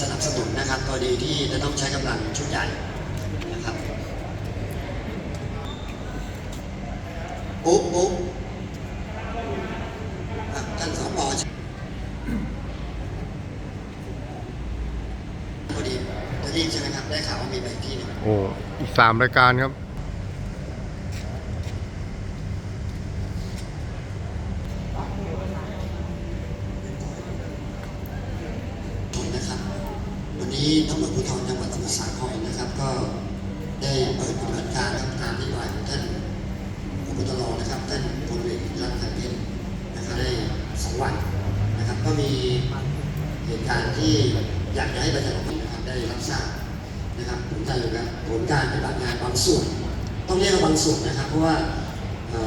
สนับสนุนนะครับกรณีที่จะต้องใช้กำลังชุดใหญ่นะครับปุ๊บปุ๊บท่านสปพอดีจะรีบใช่ไหมครับ ได้ข่าวว่ามีไปที่หนึ่งโอ้ อีกสามรายการครับ ชนนะครับ วั นี้ตำรวจภูธรจังหวัดสมุทรสาครนะครับ ก็ได้เปิดปฏิบัติการตามนโยบายของท่านพบตรนะครับท่านพลเอกรัฐพันเพชรนะครับได้สองวันนะครับ ก็มีเหตุการณ์ที่อยากจะให้ประชาชนนะครับได้รับทราบนะครับผลการอยู่ครับผลการปฏิบัติงานบางส่วน ต้องเรียกว่าบางส่วนนะครับ เพราะว่า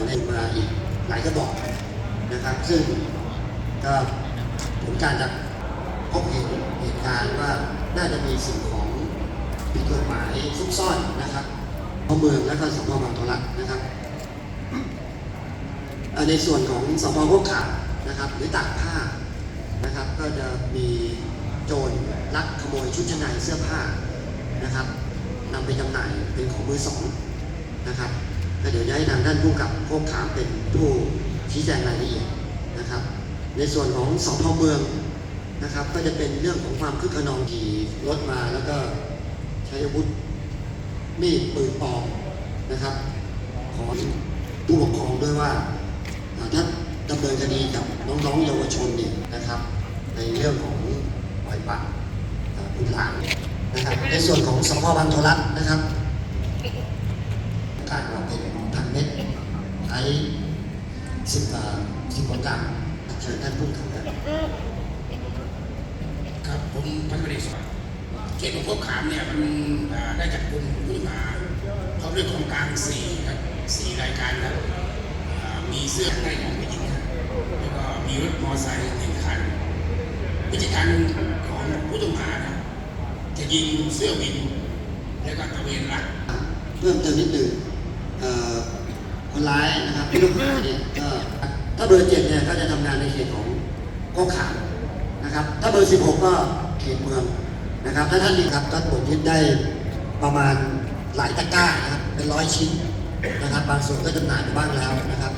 ในมาอีกหลายกระบอกนะครับ ซึ่งก็ผลการจากพบเห็นเหตุ น่าจะมีสิ่งของผิดกฎหมายซุกซ่อนนะครับพเมืองและก็สพบางทรักนะครับในส่วนของสพพวกขานะครับ หรือตากผ้านะครับ ก็จะมีโจรลักขโมยชุดชั้นในเสื้อผ้านะครับนำไปจำหน่ายเป็นของมือสองนะครับก็เดี๋ยวจะให้ทางด้านผู้กับพวกขามเป็นผู้ชี้แจงรายละเอียดนะครับ ในส่วนของสพเมือง นะครับ ก็จะเป็นเรื่องของความคึกขนองขี่รถมาแล้วก็ใช้อาวุธมีดปืนปลอมนะครับ ขอผู้ปกครองด้วยว่าถ้าดำเนินคดีกับน้องๆเยาวชนเนี่ยนะครับ ในเรื่องของปล่อยปะอ่าบุตรหลานนะครับในส่วนของสพบางโทรัตน์นะครับ การวาเป็นพันเม็ดใช้สิบสิบกว่ากรัมเชิญท่านผู้กำกับครับ ผมพันตำรวจเอกสวัสดิ์เขตของพวกขามเนี่ยมันได้จับกลุ่มผู้ต้องหาพร้อมด้วยของกลางสี่ครับสี่รายการครับมีเสื้อข้างในของผู้หญิงแล้วก็มีรถมอเตอร์ไซค์หนึ่งคันพฤติการของผู้ต้องหานะจะยิงเสื้อวิน แล้วก็ตะเวนลักเพิ่มเติมนิดหนึ่งเอ่อคนร้ายนะครับผู้ต้องหาเนี่ยก็ถ้าเบอร์เจ็ดเนี่ยก็จะทำงานในเขตของโคกขาม นะครับ ถ้าเบอร์สิบหกก็เขตเมืองนะครับ ถ้าท่านนี่ครับก็ตรวจยึดได้ประมาณหลายตะกร้านะครับ เป็นร้อยชิ้นนะครับ บางส่วนก็จำหน่ายไปบ้างแล้วนะครับ